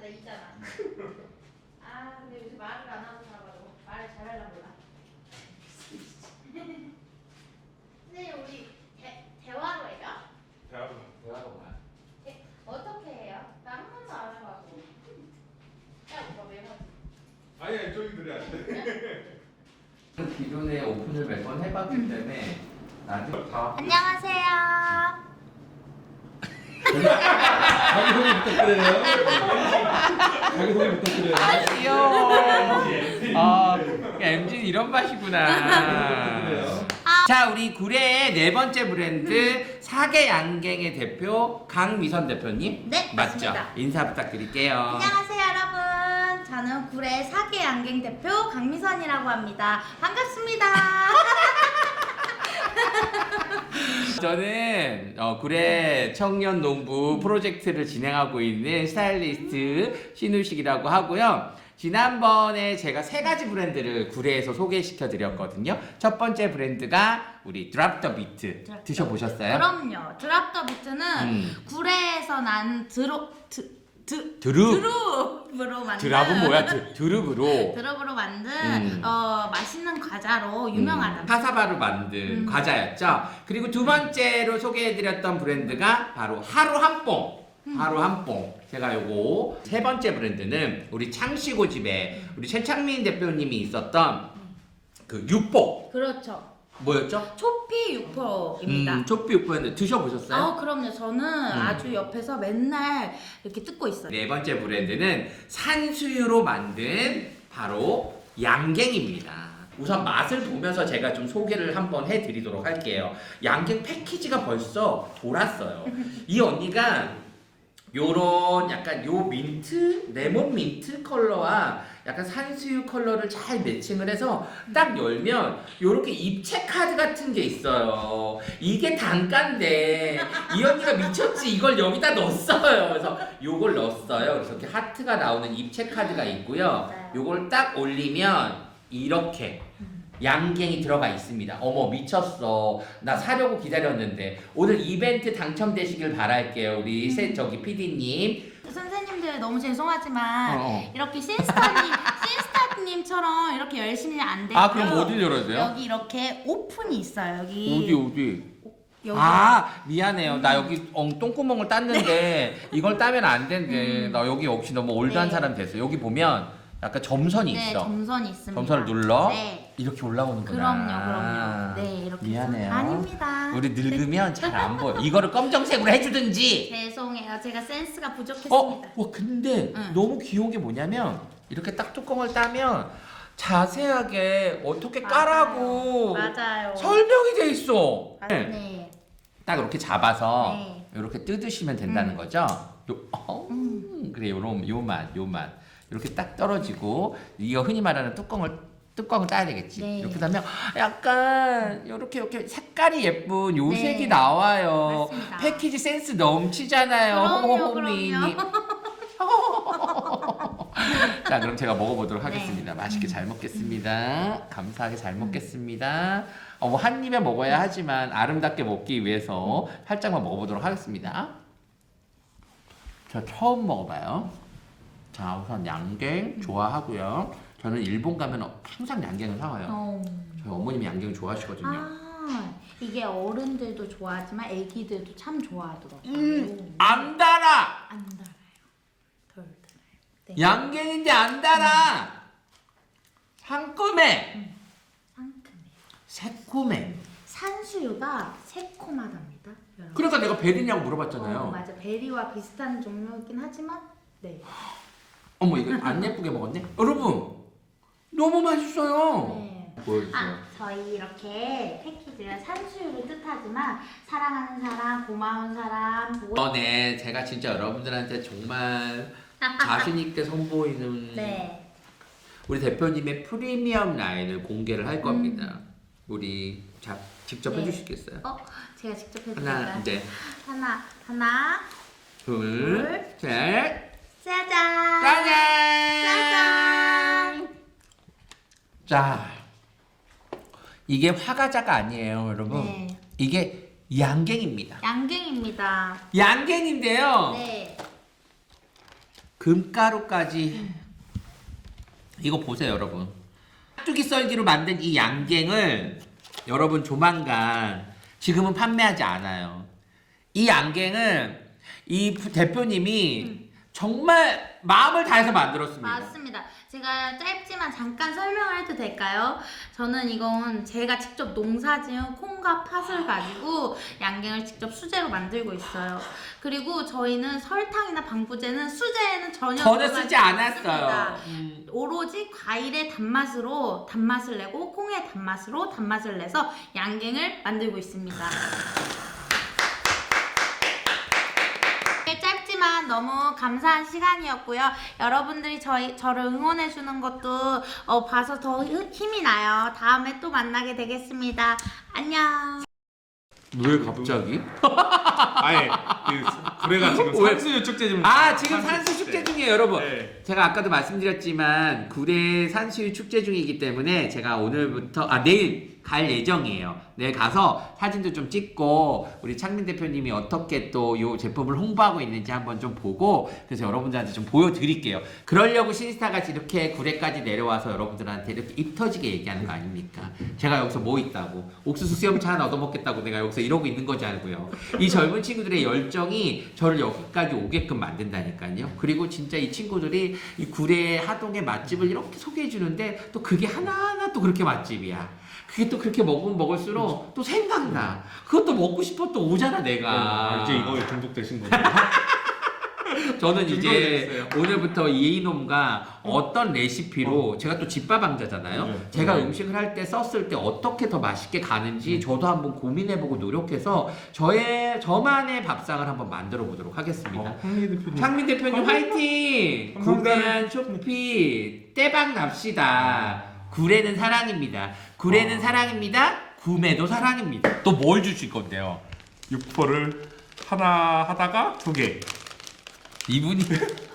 아 근데 요새 말을 안 하고 살아가지고 말을 잘하려면 몰라. 선생님 우리 대, 대화로 해요? 대화로. 대화가 뭐야? 예, 어떻게 해요? 나 한 번도 안 해가지고. 야 오빠 왜 하지? 아니 아니 저기 들어야 돼. 기존에 오픈을 몇 번 해봤기 때문에 나중에 다 안녕하세요. 자기 소개 부탁드려요. 자기 소개 부탁드려요. 귀여워. 아, MG는 이런 맛이구나. 자, 우리 구례의 네 번째 브랜드 사계 양갱의 대표 강미선 대표님. 네, 맞죠? 맞습니다. 인사 부탁드릴게요. 안녕하세요 여러분. 저는 구례 사계 양갱 대표 강미선이라고 합니다. 반갑습니다. 저는 어, 구례 청년 농부 프로젝트를 진행하고 있는 스타일리스트 신우식이라고 하고요. 지난번에 제가 세 가지 브랜드를 구례에서 소개시켜 드렸거든요. 첫 번째 브랜드가 우리 드랍 더 비트 드랍 더 드셔보셨어요? 그럼요. 드랍 더 비트는 음. 구례에서 난 드로 드, 드 드룹 드 룹으로 만든 드랍은 뭐야? 드, 드룹으로 드롭으로 만든 음. 어, 맛있는 과자로 유명하다. 음, 카사바로 만든 음. 과자였죠. 그리고 두 번째로 소개해드렸던 브랜드가 바로 하루 한 뽕. 음. 하루 한 뽕. 제가 요거 세 번째 브랜드는 우리 창시고 집에 우리 최창민 대표님이 있었던 그 육복 그렇죠. 뭐였죠? 초피 육포입니다. 음, 초피 육포였는데 드셔보셨어요? 아 그럼요. 저는 아주 옆에서 맨날 이렇게 뜯고 있어요. 네 번째 브랜드는 산수유로 만든 바로 양갱입니다. 우선 맛을 보면서 제가 좀 소개를 한번 해드리도록 할게요. 양갱 패키지가 벌써 돌았어요. 이 언니가 요런 약간 요 민트, 레몬 민트 컬러와 약간 산수유 컬러를 잘 매칭을 해서 딱 열면 요렇게 입체 카드 같은 게 있어요. 이게 단가인데 이 언니가 미쳤지 이걸 여기다 넣었어요. 그래서 요걸 넣었어요. 그래서 이렇게 하트가 나오는 입체 카드가 있고요. 네. 요걸 딱 올리면 이렇게 양갱이 들어가 있습니다. 어머 미쳤어. 나 사려고 기다렸는데 오늘 이벤트 당첨되시길 바랄게요. 우리 세 저기 PD님. 선생님들 너무 죄송하지만 어. 이렇게 신스타님 신스타님처럼 이렇게 열심히 안 되고 아 그럼 어디 열어야 돼요? 여기 이렇게 오픈이 있어요. 여기 어디 어디? 여기 아 미안해요. 나 여기 엉 똥구멍을 땄는데 이걸 따면 안 된대. 나 여기 역시 너무 올드한 네. 사람 됐어. 여기 보면 약간 점선이 네 있어. 점선이 있습니다. 점선을 눌러 네. 이렇게 올라오는구나. 그럼요, 그럼요. 네 이렇게 미안해요. 해서- 아닙니다. 우리 늙으면 잘 안 보여. 이거를 검정색으로 해주든지. 죄송해요. 제가 센스가 어, 부족했습니다. 와 근데 응. 너무 귀여운 게 뭐냐면 이렇게 딱 뚜껑을 따면 자세하게 어떻게. 까라고 맞아요. 설명이 돼 있어. 아, 네. 네. 딱 이렇게 잡아서 네. 이렇게 뜯으시면 된다는 음. 거죠. 요, 어, 음. 그래 요런 요 맛, 요 맛. 이렇게 딱 떨어지고 이거 흔히 말하는 뚜껑을 뚜껑을 따야 되겠지. 네. 이렇게 하면 약간 이렇게 이렇게 색깔이 예쁜 요 네. 색이 나와요. 맞습니다. 패키지 센스 넘치잖아요. 그럼요, 호호미. 자, 그럼 제가 먹어보도록 네. 하겠습니다. 맛있게 잘 먹겠습니다. 감사하게 잘 먹겠습니다. 어, 뭐한 입에 먹어야 하지만 아름답게 먹기 위해서 살짝만 먹어보도록 하겠습니다. 저 처음 먹어봐요. 자, 우선 양갱 좋아하고요. 저는 일본 가면 항상 양갱을 사와요. 어. 저희 어머님이 양갱 좋아하시거든요. 아 이게 어른들도 좋아하지만 아기들도 참 좋아하더라고요. 음, 안 달아! 안 달아요. 덜 달아요. 네. 양갱인데 안 달아! 상큼해! 상큼해요. 새콤해. 산수유가 새콤하답니다. 여러분. 그러니까 내가 베리냐고 물어봤잖아요. 어, 맞아. 베리와 비슷한 종류이긴 하지만 네. 어머 이거 안 예쁘게 먹었네? 여러분 너무 맛있어요. 네. 보여주세요. 아, 저희 이렇게 패키지가 산수유를 뜻하지만 사랑하는 사람, 고마운 사람, 뭐 어, 네, 제가 진짜 여러분들한테 정말 자신 있게 선보이는 네. 우리 대표님의 프리미엄 라인을 공개를 할 겁니다. 우리 자 직접 음. 네. 해주시겠어요? 어, 제가 직접 하나 해드릴까요? 이제 하나, 하나, 둘, 셋, 짜잔! 짜잔! 짜잔! 자, 이게 화과자가 아니에요, 여러분. 네. 이게 양갱입니다. 양갱입니다. 양갱인데요. 네. 금가루까지 이거 보세요 여러분 깍두기 썰기로 만든 이 양갱을 여러분 조만간 지금은 판매하지 않아요 이 양갱을 이 부- 대표님이 정말 마음을 다해서 만들었습니다 맞습니다. 제가 짧지만 잠깐 설명을 해도 될까요? 저는 이건 제가 직접 농사 지은 콩과 팥을 가지고 양갱을 직접 수제로 만들고 있어요. 그리고 저희는 설탕이나 방부제는 수제에는 전혀 전혀 들어가지 쓰지. 않았어요 음. 오로지 과일의 단맛으로 단맛을 내고 콩의 단맛으로 단맛을 내서 양갱을 만들고 있습니다. 네, 짧지만 너무 감사한 시간이었고요. 여러분들이 저희 저를 응원해 주는 것도 어, 봐서 더 힘- 힘이 나요. 다음에 또 만나게 되겠습니다. 안녕. 왜 갑자기? 아예 그 구례가 지금 왜? 산수유 축제 좀아 지금 산수 축제 중이에요 여러분 네. 제가 아까도 말씀드렸지만 구례 산수유 축제 중이기 때문에 제가 오늘부터 아 내일 갈 예정이에요 내일 가서 사진도 좀 찍고 우리 창민 대표님이 어떻게 또 이 제품을 홍보하고 있는지 한번 좀 보고 그래서 여러분들한테 좀 보여드릴게요 그러려고 신스타같이 이렇게 구례까지 내려와서 여러분들한테 이렇게 입 터지게 얘기하는 거 아닙니까 제가 여기서 뭐 있다고 옥수수 수염차 하나 얻어먹겠다고 내가 여기서 이러고 있는 거지 않고요 이 젊은 친구들의 열정이 저를 여기까지 오게끔 만든다니까요. 그리고 진짜 이 친구들이 이 구례 하동의 맛집을 이렇게 소개해 주는데 또 그게 하나하나 또 그렇게 맛집이야. 그게 또 그렇게 먹으면 먹을수록 또 생각나. 그것도 먹고 싶어 또 오잖아 내가. 아, 이제 이거에 중독되신 거예요. 저는 이제 중독됐어요. 오늘부터 이놈과 어떤 레시피로 제가 또 집밥왕자잖아요. 네. 제가 네. 음식을 할 때 썼을 때 어떻게 더 맛있게 가는지 저도 한번 고민해보고 노력해서 저의 저만의 밥상을 한번 만들어 보도록 하겠습니다. 어, 황미 대표님. 창민 대표님 화이팅! 감사합니다. 구매한 쇼피 대박 납시다. 구례는 사랑입니다. 구례는 어. 사랑입니다. 구매도 사랑입니다. 또 뭘 주실 건데요? 육포를 하나 하다가 두 개. 이분이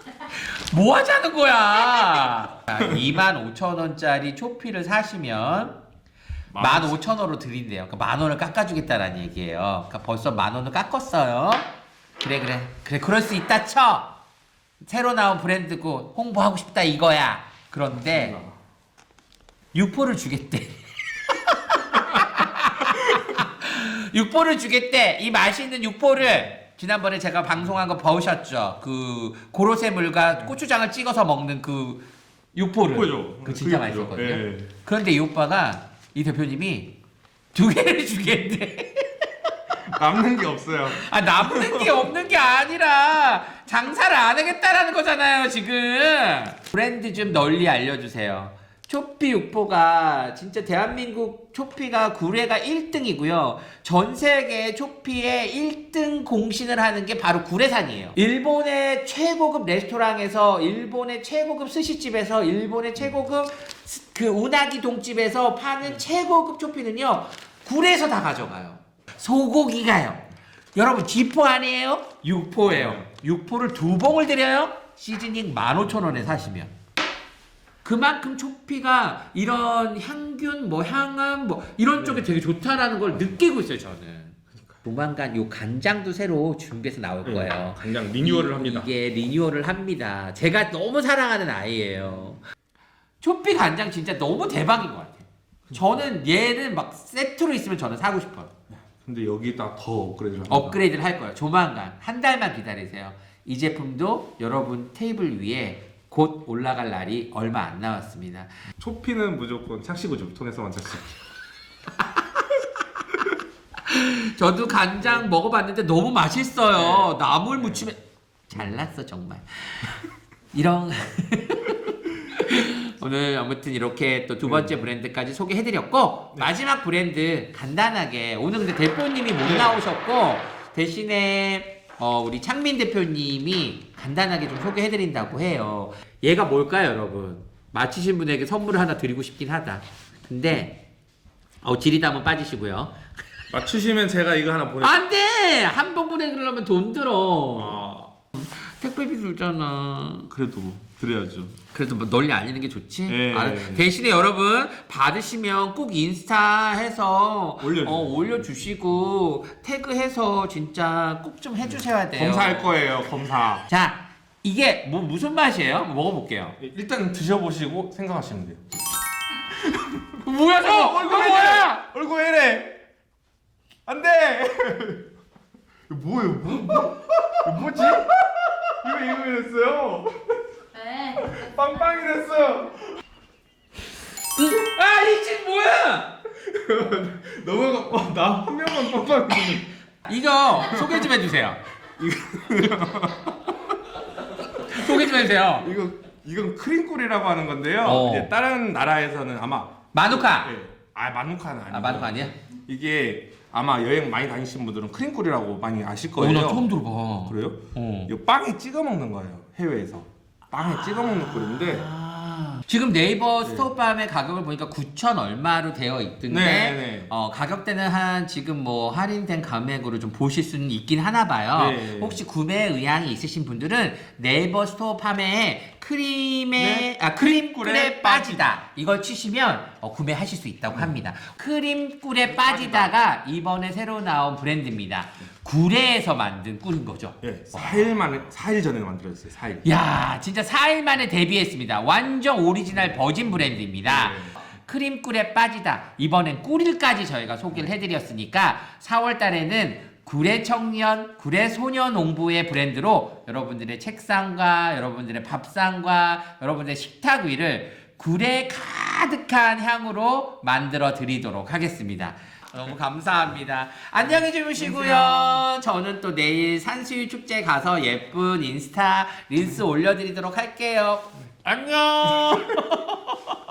뭐 하자는 거야? 25,000원짜리 초피를 사시면 15,000원으로 드린대요. 그러니까 만 원을 깎아주겠다라는 얘기예요. 그러니까 벌써 만 원을 깎았어요. 그래 그래 그래 그럴 수 있다 쳐. 새로 나온 브랜드고 홍보하고 싶다 이거야. 그런데 육포를 주겠대. 육포를 주겠대. 이 맛있는 육포를 지난번에 제가 방송한 거 보셨죠? 그 고로쇠물과 고추장을 찍어서 먹는 그 육포를. 육포죠. 그 진짜 그. 맛있었거든요. 예. 그런데 이 오빠가 이 대표님이 두 개를 주겠대. 남는 게 없어요. 아 남는 게 없는 게 아니라 장사를 안 하겠다라는 거잖아요 지금 브랜드 좀 널리 알려주세요 초피 육포가 진짜 대한민국 초피가 구례가 1등이고요 전 세계 초피의 1등 공신을 하는 게 바로 구례산이에요 일본의 최고급 레스토랑에서 일본의 최고급 스시집에서 일본의 최고급 스- 그 우나기 동집에서 파는 최고급 초피는요 구례에서 다 가져가요 소고기가요. 여러분 기포 아니에요? 육포예요. 육포를 두 봉을 드려요. 시즈닝 15,000원에 사시면. 그만큼 초피가 이런 향균, 뭐 향암, 뭐 이런 쪽에 되게 좋다라는 걸 느끼고 있어요 저는. 조만간 요 간장도 새로 준비해서 나올 네, 거예요. 간장 리뉴얼을 이- 합니다. 이게 리뉴얼을 합니다. 제가 너무 사랑하는 아이예요. 초피 간장 진짜 너무 대박인 것 같아요. 저는 얘는 막 세트로 있으면 저는 사고 싶어요. 근데 여기다 더 업그레이드를 합니다. 업그레이드를 할 거예요. 조만간 한 달만 기다리세요. 이 제품도 여러분 테이블 위에 곧 올라갈 날이 얼마 안 남았습니다. 초피는 무조건 착시구조 통해서만 착시. 저도 간장 먹어봤는데 너무 맛있어요. 나물 무침에 잘났어 정말. 이런 오늘 아무튼 이렇게 또 두 번째 브랜드까지 소개해드렸고 마지막 브랜드 간단하게 오늘 근데 대표님이 못 나오셨고 대신에 어, 우리 창민 대표님이 간단하게 좀 소개해드린다고 해요. 얘가 뭘까요, 여러분? 맞히신 분에게 선물을 하나 드리고 싶긴 하다. 근데 어, 지리다 한번 빠지시고요. 맞추시면 제가 이거 하나 보내. 안 돼! 한 번 보내려면 돈 들어. 아, 택배비 들잖아. 그래도 드려야죠. 그래도 뭐 널리 알리는 게 좋지? 예. 아, 대신에 여러분 받으시면 꼭 인스타 해서 올려주세요. 어, 올려주시고 태그해서 진짜 꼭 좀 해주셔야 돼요. 검사할 거예요. 검사. 자 이게 뭐 무슨 맛이에요? 한번 먹어볼게요. 일단 드셔보시고 생각하시면 돼요. 뭐야 저? 어, 이거 뭐야? 얼굴 왜 이래? 안 돼! 이거 뭐예요? 뭐, 뭐, 이거 뭐지? 이거 이거 됐어요. 네. 빵빵이 됐어요. 아 이 집 뭐야? 넘어가. 어, 나한 명만 빵빵이. 이거 소개 좀 해주세요. 소개 좀 해주세요. 이거 이건 크림꿀이라고 하는 건데요. 어. 이제 다른 나라에서는 아마 마누카. 예. 아 마누카는 아니고. 아 마누카 아니야? 이게 아마 여행 많이 다니신 분들은 크림꿀이라고 많이 아실 거예요. 나 처음 들어봐. 그래요? 어. 이 빵에 찍어 먹는 거예요. 해외에서 빵에 찍어 먹는 꿀인데. 지금 네이버 네. 스톱밤의 가격을 보니까 9천 얼마로 되어 있던데 네, 네. 어, 가격대는 한 지금 뭐 할인된 금액으로 좀 보실 수는 있긴 하나 봐요. 네. 혹시 구매 의향이 있으신 분들은 네이버 스톱밤의 크림에 네. 아 크림꿀에 꿀에 빠지다 이걸 치시면 어, 구매하실 수 있다고 합니다. 크림꿀에 빠지다가 이번에 새로 나온 브랜드입니다. 구례에서 만든 꿀인 거죠. 예, 4일 만에 4일 전에 만들어졌어요. 4일. 야, 진짜 4일 만에 데뷔했습니다. 완전 오리 지널 버진 브랜드입니다. 네. 크림꿀에 빠지다. 이번엔 꿀일까지 저희가 소개를 해드렸으니까 4월 달에는 구례 청년, 구례 소년 농부의 브랜드로 여러분들의 책상과 여러분들의 밥상과 여러분들의 식탁 위를 구례 가득한 향으로 만들어 드리도록 하겠습니다. 너무 감사합니다. 안녕히 주무시고요. 저는 또 내일 산수유 축제 가서 예쁜 인스타 릴스 올려드리도록 할게요. 안녕.